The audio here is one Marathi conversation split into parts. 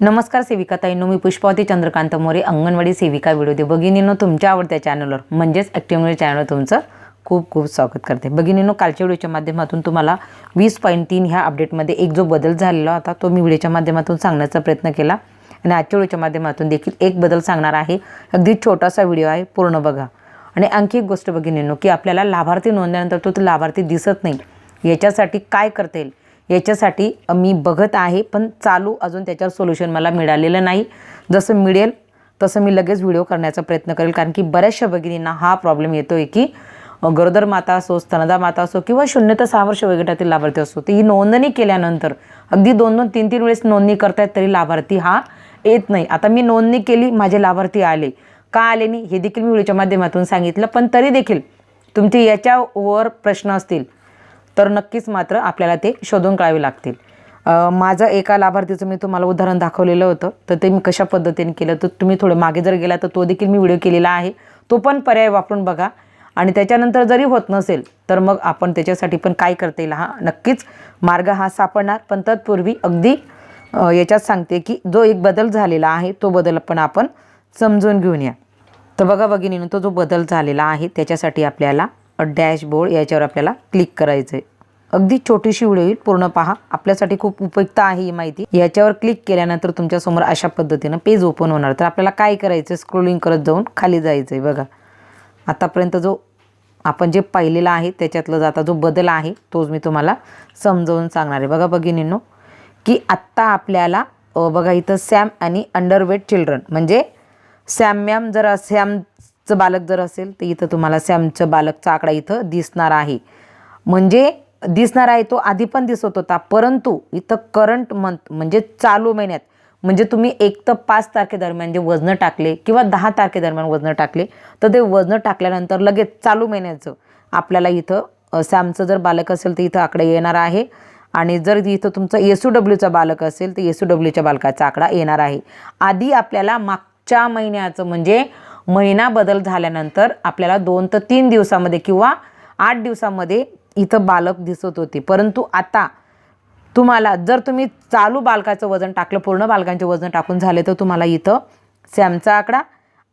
नमस्कार सेविका ताईंनो मी पुष्पावती चंद्रकांत मोरे अंगणवाडी सेविका व्हिडिओ दे भगिनींनो तुमच्या आवडत्या चॅनलवर म्हणजेच ॲक्टिव्ह चॅनलवर तुमचं खूप खूप स्वागत करते. भगिनींनो कालच्या व्हिडिओच्या माध्यमातून तुम्हाला वीस पॉईंट तीन ह्या अपडेटमध्ये एक जो बदल झालेला होता तो मी व्हिडिओच्या माध्यमातून सांगण्याचा प्रयत्न केला. आणि आजच्या व्हिडिओच्या माध्यमातून देखील एक बदल सांगणार आहे. अगदी छोटासा व्हिडिओ आहे पूर्ण बघा. आणि आणखी एक गोष्ट बघिनींनो की आपल्याला लाभार्थी नोंदल्यानंतर तो तो लाभार्थी दिसत नाही. याच्यासाठी काय करता येईल? याच्यासाठी मी बघत आहे पण चालू अजून त्याच्यावर सोल्युशन मला मिळालेलं नाही. जसं मिळेल तसं मी लगेच व्हिडिओ करण्याचा प्रयत्न करेल कारण की बऱ्याचशा भगिनींना हा प्रॉब्लेम येतो आहे की गरोदर माता असो स्तनदा माता असो किंवा शून्य तर सहा वर्ष वयोगटातील लाभार्थी असो ती ही नोंदणी केल्यानंतर अगदी दोन दोन तीन तीन वेळेस नोंदणी करतायत तरी लाभार्थी हा येत नाही. आता मी नोंदणी केली माझे लाभार्थी आले. का आले नाही? हे देखील मी व्हिडिओच्या माध्यमातून सांगितलं पण तरी देखील तुमचे याच्यावर प्रश्न असतील. तर नक्कीच मात्र आपल्याला ते शोधून काढावे लागतील. माझं एका लाभार्थीचं मी तुम्हाला उदाहरण दाखवलेलं होतं. तर ते मी कशा पद्धतीने केलं? तर तुम्ही थोडं मागे जर गेला तर तो देखील मी व्हिडिओ केलेला आहे. तो पण पर्याय वापरून बघा. आणि त्याच्यानंतर जरी होत नसेल तर मग आपण त्याच्यासाठी पण काय करता येईल हा नक्कीच मार्ग हा सापडणार. पण तत्पूर्वी अगदी याच्यात सांगते की जो एक बदल झालेला आहे तो बदल पण आपण समजून घेऊन या. तर बघा भगिनीनं तो जो बदल झालेला आहे त्याच्यासाठी आपल्याला डॅशबोर्ड याच्यावर आपल्याला क्लिक करायचं आहे अगदी छोटीशी व्हिडिओ येईल पूर्ण पहा. आपल्यासाठी खूप उपयुक्त आहे ही माहिती. याच्यावर क्लिक केल्यानंतर तुमच्यासमोर अशा पद्धतीनं पेज ओपन होणार. तर आपल्याला काय करायचं स्क्रोलिंग करत जाऊन खाली जायचं आहे बघा. आतापर्यंत जो आपण जे पाहिलेला आहे त्याच्यातलं जाता आता जो बदल आहे तोच मी तुम्हाला समजावून सांगणार आहे. बघा भगिनींनो की आत्ता आपल्याला बघा इथं सॅम आणि अंडरवेट चिल्ड्रन. म्हणजे सॅम मॅम जर सॅम चं बालक जर असेल तर इथं तुम्हाला सॅमचं बालकचा आकडा इथं दिसणार आहे. म्हणजे दिसणार आहे तो आधी पण दिसत होता परंतु इथं करंट मंथ म्हणजे चालू महिन्यात म्हणजे तुम्ही एक तर पाच तारखेदरम्यान जे वजनं टाकले किंवा दहा तारखेदरम्यान वजनं टाकले तर ते वजनं टाकल्यानंतर लगेच चालू महिन्याचं आपल्याला इथं सॅमचं जर बालक असेल तर इथं आकडा येणार आहे. आणि जर इथं तुमचं एस यू डब्ल्यूचा बालक असेल तर एस यू डब्ल्यूच्या बालकाचा आकडा येणार आहे. आधी आपल्याला मागच्या महिन्याचं म्हणजे महिना बदल झाल्यानंतर आपल्याला दोन ते तीन दिवसामध्ये किंवा आठ दिवसामध्ये इथं बालक दिसत होते. परंतु आता तुम्हाला जर तुम्ही चालू बालकाचं वजन टाकलं पूर्ण बालकांचे वजन टाकून झाले तर तुम्हाला इथं सॅमचा आकडा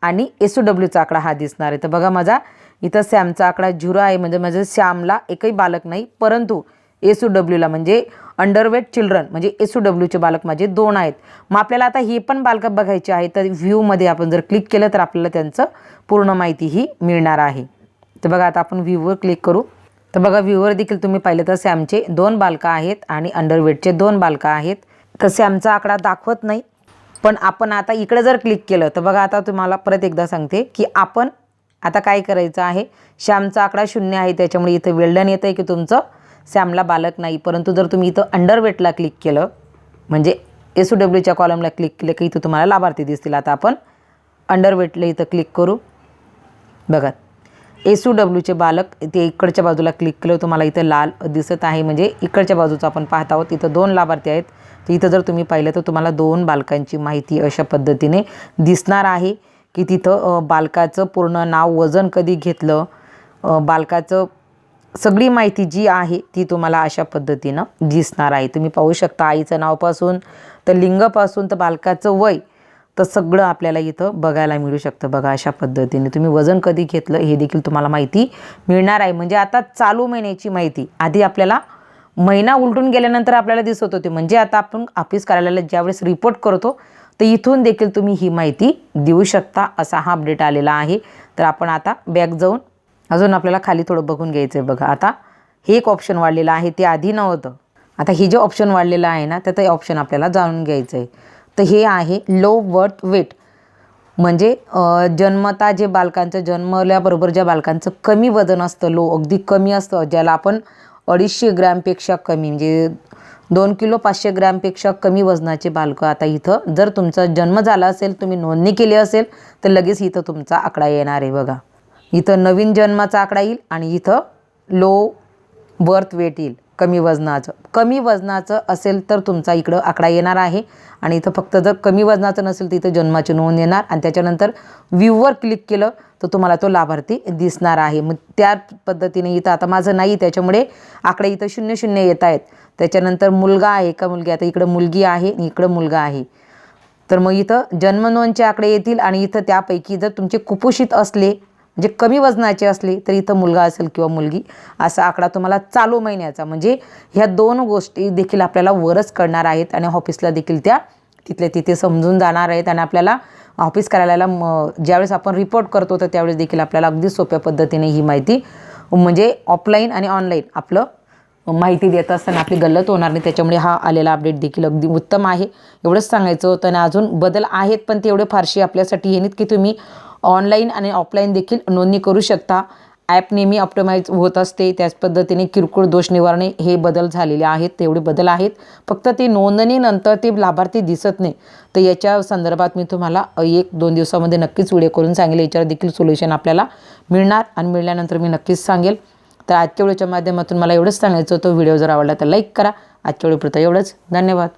आणि एस यू डब्ल्यूचा आकडा हा दिसणार आहे. तर बघा माझा इथं सॅमचा आकडा झिरो आहे. म्हणजे माझं सॅमला एकही बालक नाही. परंतु एस यू डब्ल्यूला म्हणजे अंडरवेट चिल्ड्रन म्हणजे एस यू डब्ल्यूचे बालक माझे दोन आहेत. मग आपल्याला आता ही पण बालकं बघायची आहे तर व्ह्यूमध्ये आपण जर क्लिक केलं तर आपल्याला त्यांचं पूर्ण माहिती ही मिळणार आहे. तर बघा आता आपण व्ह्यूवर क्लिक करू. तर बघा व्ह्यूवर देखील तुम्ही पाहिलं तर सॅमचे दोन बालकं आहेत आणि अंडरवेटचे दोन बालकं आहेत. तर सॅमचा आकडा दाखवत नाही. पण आपण आता इकडे जर क्लिक केलं तर बघा आता तुम्हाला परत एकदा सांगते की आपण आता काय करायचं आहे? श्यामचा आकडा शून्य आहे त्याच्यामुळे इथं वेल्डन येतं आहे की तुमचं सॅमला बालक नाही परंतु जर तुम्ही इथं अंडरवेटला क्लिक केलं म्हणजे एस डब्ल्यूच्या कॉलमला क्लिक केलं की इथं तुम्हाला लाभार्थी दिसतील. आता आपण अंडरवेटला इथं क्लिक करू. बघा एस यू डब्ल्यूचे बालक ते इकडच्या बाजूला क्लिक केलं तुम्हाला इथं लाल दिसत आहे. म्हणजे इकडच्या बाजूचं आपण पाहत आहोत इथं दोन लाभार्थी आहेत. तर इथं जर तुम्ही पाहिलं तर तुम्हाला दोन बालकांची माहिती अशा पद्धतीने दिसणार आहे की तिथं बालकाचं पूर्ण नाव वजन कधी घेतलं बालकाचं सगळी माहिती जी आहे ती तुम्हाला अशा पद्धतीनं दिसणार आहे. तुम्ही पाहू शकता आईचं नावपासून तर लिंगपासून तर बालकाचं वय तर सगळं आपल्याला इथं बघायला मिळू शकतं बघा अशा पद्धतीने. तुम्ही वजन कधी घेतलं हे देखील तुम्हाला माहिती मिळणार आहे. म्हणजे आता चालू महिन्याची माहिती. आधी आपल्याला महिना उलटून गेल्यानंतर आपल्याला दिसत होते. म्हणजे आता आपण ऑफिस कार्यालयाला ज्यावेळेस रिपोर्ट करतो तर इथून देखील तुम्ही ही माहिती देऊ शकता. असा हा अपडेट आलेला आहे. तर आपण आता बॅक जाऊन अजून आपल्याला खाली थोडं बघून घ्यायचं आहे बघा. आता हे एक ऑप्शन वाढलेलं आहे ते आधी नव्हतं. आता हे जे ऑप्शन वाढलेलं आहे ना त्याचं ऑप्शन आपल्याला जाणून घ्यायचं आहे तर हे आहे लो वर्थ वेट म्हणजे जन्मता जे बालकांचं जन्मल्याबरोबर ज्या बालकांचं कमी वजन असतं लो अगदी कमी असतं ज्याला आपण अडीचशे ग्रॅमपेक्षा कमी म्हणजे दोन किलो पाचशे ग्रॅमपेक्षा कमी वजनाचे बालकं आता इथं जर तुमचा जन्म झाला असेल तुम्ही नोंदणी केली असेल तर लगेच इथं तुमचा आकडा येणार आहे बघा. इथं नवीन जन्माचा आकडा येईल आणि इथं लो बर्थ वेट येईल. कमी वजनाचं. कमी वजनाचं असेल तर तुमचा इकडं आकडा येणार आहे. आणि इथं फक्त जर कमी वजनाचं नसेल तर इथं जन्माची नोंद येणार. आणि त्याच्यानंतर व्ह्यूवर क्लिक केलं तर तुम्हाला तो लाभार्थी दिसणार आहे. मग त्या पद्धतीने इथं आता माझं नाही त्याच्यामुळे आकडे इथं शून्य शून्य येत आहेत. त्याच्यानंतर मुलगा आहे का मुलगी? आता इकडं मुलगी आहे आणि इकडं मुलगा आहे. तर मग इथं जन्मनोंदचे आकडे येतील आणि इथं त्यापैकी जर तुमचे कुपोषित असले जे कमी वजनाचे असले तर इथं मुलगा असेल किंवा मुलगी असा आकडा तुम्हाला चालू महिन्याचा. म्हणजे ह्या दोन गोष्टी देखील आपल्याला वरच कळणार आहेत आणि ऑफिसला देखील त्या तिथल्या तिथे समजून जाणार आहेत आणि आपल्याला ऑफिस कार्यालयाला म ज्यावेळेस आपण रिपोर्ट करतो तर त्यावेळेस देखील आपल्याला अगदी सोप्या पद्धतीने ही माहिती म्हणजे ऑफलाईन आणि ऑनलाईन आपलं माहिती देत असताना आपली गल्लत होणार नाही. त्याच्यामुळे हा आलेला अपडेट देखील अगदी उत्तम आहे. एवढंच सांगायचं होतं आणि अजून बदल आहेत पण तेवढे फारशी आपल्यासाठी हे नाहीत की तुम्ही ऑनलाईन आणि ऑफलाईन देखील नोंदणी करू शकता. ॲप नेहमी ऑप्टमाइज होत असते. त्याच पद्धतीने किरकोळ दोष निवारणे हे बदल झालेले आहेत तेवढे बदल आहेत. फक्त ते नोंदणीनंतर ते लाभार्थी दिसत नाही. तर याच्या संदर्भात मी तुम्हाला एक दोन दिवसामध्ये नक्कीच व्हिडिओ करून सांगेल. याच्यावर देखील सोल्युशन आपल्याला मिळणार आणि मिळाल्यानंतर मी नक्कीच सांगेल. तर आजच्या व्हिडिओच्या माध्यमातून मला एवढंच सांगायचं होतं. व्हिडिओ जर आवडला तर लाईक करा. आजच्या व्हिडिओपुरतं एवढंच. धन्यवाद.